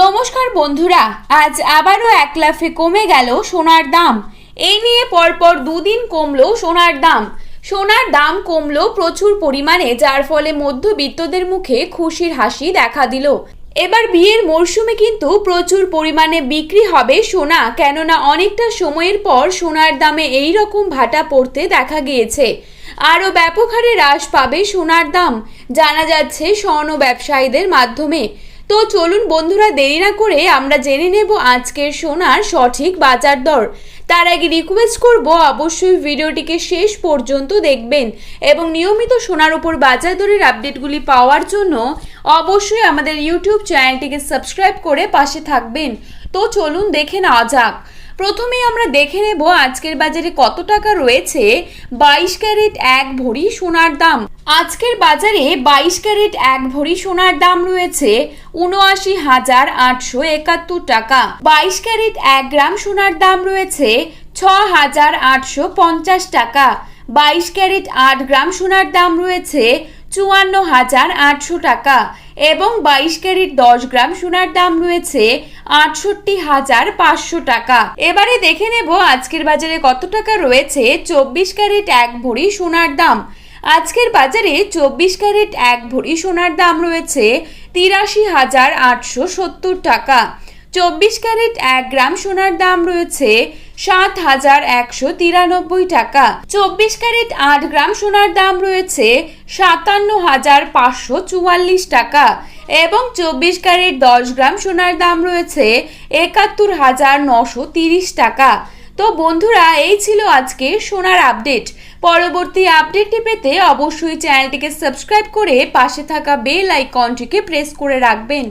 নমস্কার বন্ধুরা, আজ আবারও এক লাফে কমে গেল সোনার দাম। এই নিয়ে পরপর দুদিন কমলো সোনার দাম। সোনার দাম কমলো প্রচুর পরিমাণে, যার ফলে মধ্যবিত্তদের মুখে খুশির হাসি দেখা দিল। এবার বিয়ের মরশুমে কিন্তু প্রচুর পরিমাণে বিক্রি হবে সোনা, কেননা অনেকটা সময়ের পর সোনার দামে এই রকম ভাটা পড়তে দেখা গিয়েছে। আরও ব্যাপক হারে হ্রাস পাবে সোনার দাম। জানা যাচ্ছে স্বর্ণ ব্যবসায়ীদের মাধ্যমে। তো চলুন বন্ধুরা, দেরি না করে আমরা জেনে নেব আজকের সোনার সঠিক বাজার দর। তার আগে রিকোয়েস্ট করব, অবশ্যই ভিডিওটিকে শেষ পর্যন্ত দেখবেন এবং নিয়মিত সোনার উপর বাজার দরের আপডেটগুলি পাওয়ার জন্য অবশ্যই আমাদের ইউটিউব চ্যানেলটিকে সাবস্ক্রাইব করে পাশে থাকবেন। তো চলুন দেখে নেওয়া যাক। প্রথমেই আমরা দেখে নেব আজকের বাজারে কত টাকা রয়েছে। বাইশ ক্যারেট এক ভরি সোনার দাম। আজকের বাজারে বাইশ ক্যারেট এক ভরি সোনার দাম রয়েছে উনআশি হাজার আটশো একাত্তর টাকা। বাইশ ক্যারেট এক গ্রাম সোনার দাম রয়েছে ছ হাজার আটশো পঞ্চাশ টাকা। বাইশ ক্যারেট আট গ্রাম সোনার দাম রয়েছে চুয়ান্ন হাজার আটশো টাকা এবং বাইশ ক্যারেট দশ গ্রাম সোনার দাম রয়েছে আটষট্টি হাজার পাঁচশো টাকা। এবারে দেখে নেব আজকের বাজারে কত টাকা রয়েছে। চব্বিশ ক্যারেট এক ভরি সোনার দাম। আজকের বাজারে চব্বিশ ক্যারেট এক ভরি সোনার দাম রয়েছে তিরাশি হাজার আটশো সত্তর টাকা। চব্বিশ ক্যারেট এক গ্রাম সোনার দাম রয়েছে সাত হাজার একশো তিরানব্বই টাকা। চব্বিশ ক্যারেট আট গ্রাম সোনার দাম রয়েছে সাতান্ন হাজার পাঁচশো চুয়াল্লিশ টাকা এবং চব্বিশ ক্যারেট দশ গ্রাম সোনার দাম রয়েছে একাত্তর হাজার নশো তিরিশ টাকা। তো বন্ধুরা, এই ছিল আজকে সোনার আপডেট। পরবর্তী আপডেটটি পেতে অবশ্যই চ্যানেলটিকে সাবস্ক্রাইব করে পাশে থাকা বেল আইকনটিকে প্রেস করে রাখবেন।